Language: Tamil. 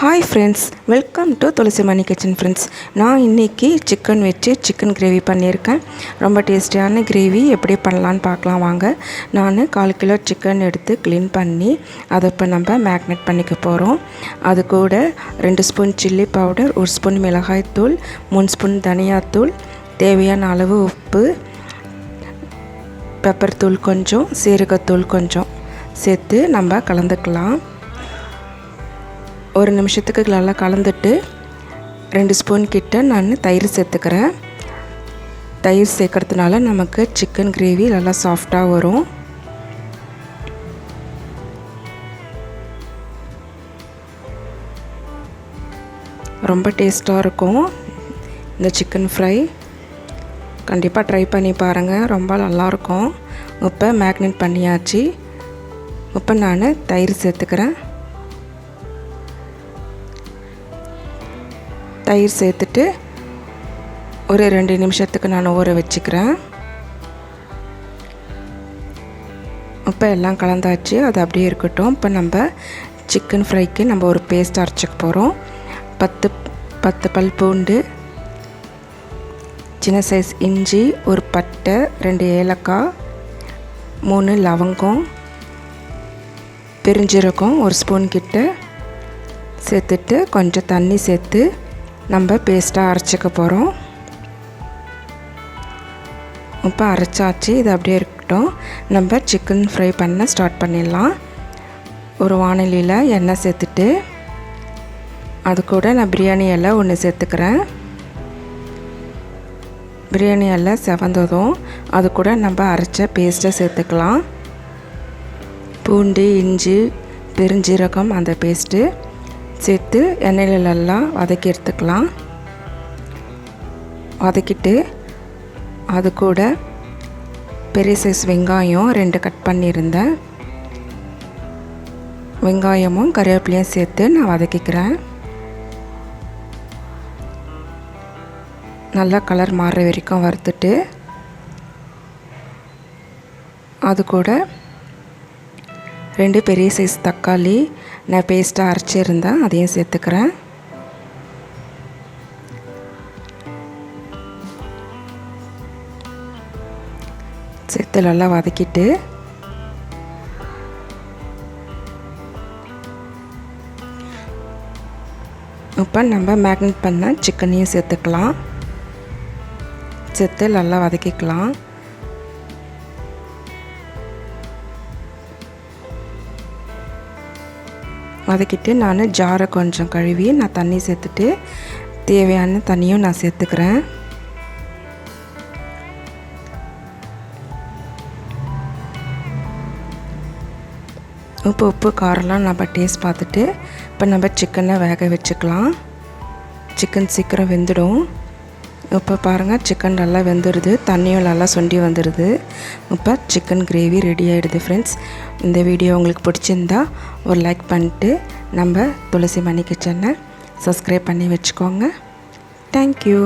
Hi friends welcome to Thulasi Mani kitchen friends நான் இன்றைக்கி சிக்கன் வச்சு சிக்கன் கிரேவி பண்ணியிருக்கேன். ரொம்ப டேஸ்டியான கிரேவி எப்படி பண்ணலான்னு பார்க்கலாம் வாங்க. நான் கால் கிலோ சிக்கன் எடுத்து க்ளீன் பண்ணி அதை இப்போ நம்ம மேக்னேட் பண்ணிக்க போகிறோம் அது கூட ரெண்டு ஸ்பூன் சில்லி பவுடர் ஒரு ஸ்பூன் மிளகாய்த்தூள் மூணு ஸ்பூன் தனியாத்தூள் தேவையான அளவு உப்பு பெப்பர் தூள் கொஞ்சம் சீரகத்தூள் கொஞ்சம் சேர்த்து நம்ம கலந்துக்கலாம். ஒரு நிமிஷத்துக்கு நல்லா கலந்துட்டு ரெண்டு ஸ்பூன் கிட்ட நான் தயிர் சேர்த்துக்கிறேன். தயிர் சேர்க்கறதுனால நமக்கு சிக்கன் கிரேவி நல்லா சாஃப்டாக வரும். ரொம்ப டேஸ்ட்டாக இருக்கும் இந்த சிக்கன் ஃப்ரை. கண்டிப்பாக ட்ரை பண்ணி பாருங்கள் ரொம்ப நல்லாயிருக்கும் இப்போ மேக்னேட் பண்ணியாச்சு. இப்போ நான் தயிர் சேர்த்துக்கிறேன். தயிர் சேர்த்துட்டு ஒரு ரெண்டு நிமிஷத்துக்கு நான் ஊற வச்சுக்கிறேன். இப்போ எல்லாம் கலந்தாச்சு. அது அப்படியே இருக்கட்டும். இப்போ நம்ம சிக்கன் ஃப்ரைக்கு நம்ம ஒரு பேஸ்ட் அரைச்சிக்க போகிறோம் பத்து பத்து பல் பூண்டு சின்ன சைஸ் இஞ்சி ஒரு பட்டை ரெண்டு ஏலக்காய் மூணு லவங்கம் பெருஞ்சீரகம் ஒரு ஸ்பூன் கிட்ட சேர்த்துட்டு கொஞ்சம் தண்ணி சேர்த்து நம்ம பேஸ்ட்டாக அரைச்சிக்க போகிறோம் இப்போ அரைச்சாச்சு இது அப்படியே இருக்கட்டும். நம்ம சிக்கன் ஃப்ரை பண்ண ஸ்டார்ட் பண்ணிடலாம். ஒரு வானிலையில் எண்ணெய் சேர்த்துட்டு அது கூட நான் பிரியாணி இலை ஒன்று சேர்த்துக்கிறேன். பிரியாணி இலை செவந்ததும் அது கூட நம்ம அரைச்ச பேஸ்ட்டை சேர்த்துக்கலாம். பூண்டு இஞ்சி பெருஞ்சீரகம் அந்த பேஸ்ட்டு சேர்த்து எண்ணெயில் நல்லா வதக்கி எடுத்துக்கலாம். வதக்கிட்டு அது கூட பெரிய சைஸ் வெங்காயம் ரெண்டு கட் பண்ணியிருந்தேன். வெங்காயமும் கருவேப்பிலையும் சேர்த்து நான் வதக்கிக்கிறேன். நல்லா கலர் மாறுற வரைக்கும் வறுத்துட்டு அது கூட ரெண்டு பெரிய சைஸ் தக்காளி நான் பேஸ்ட்டாக அரைச்சிருந்தேன் அதையும் சேர்த்துக்கிறேன். சேர்த்து நல்லா வதக்கிட்டு இப்போ நம்ம மேக்னேட் பண்ண சிக்கனையும் சேர்த்துக்கலாம். சேர்த்து நல்லா வதக்கிக்கலாம். வதக்கிட்டு நான் ஜாரை கொஞ்சம் கழுவி நான் தண்ணி சேர்த்துட்டு தேவையான தண்ணியும் நான் சேர்த்துக்கிறேன். உப்பு உப்பு காரெல்லாம் நம்ம டேஸ்ட் பார்த்துட்டு இப்போ நம்ம சிக்கனை வேக வச்சுக்கலாம். சிக்கன் சீக்கிரம் வெந்துடும். இப்போ பாருங்கள் சிக்கன் நல்லா வெந்துடுது தண்ணியும் நல்லா சொண்டி வந்துடுது இப்போ சிக்கன் கிரேவி ரெடி ஆகிடுது ஃப்ரெண்ட்ஸ் இந்த வீடியோ உங்களுக்கு பிடிச்சிருந்தா ஒரு லைக் பண்ணிட்டு நம்ம துளசி மணி கிச்சனை சப்ஸ்கிரைப் பண்ணி வச்சுக்கோங்க. தேங்க்யூ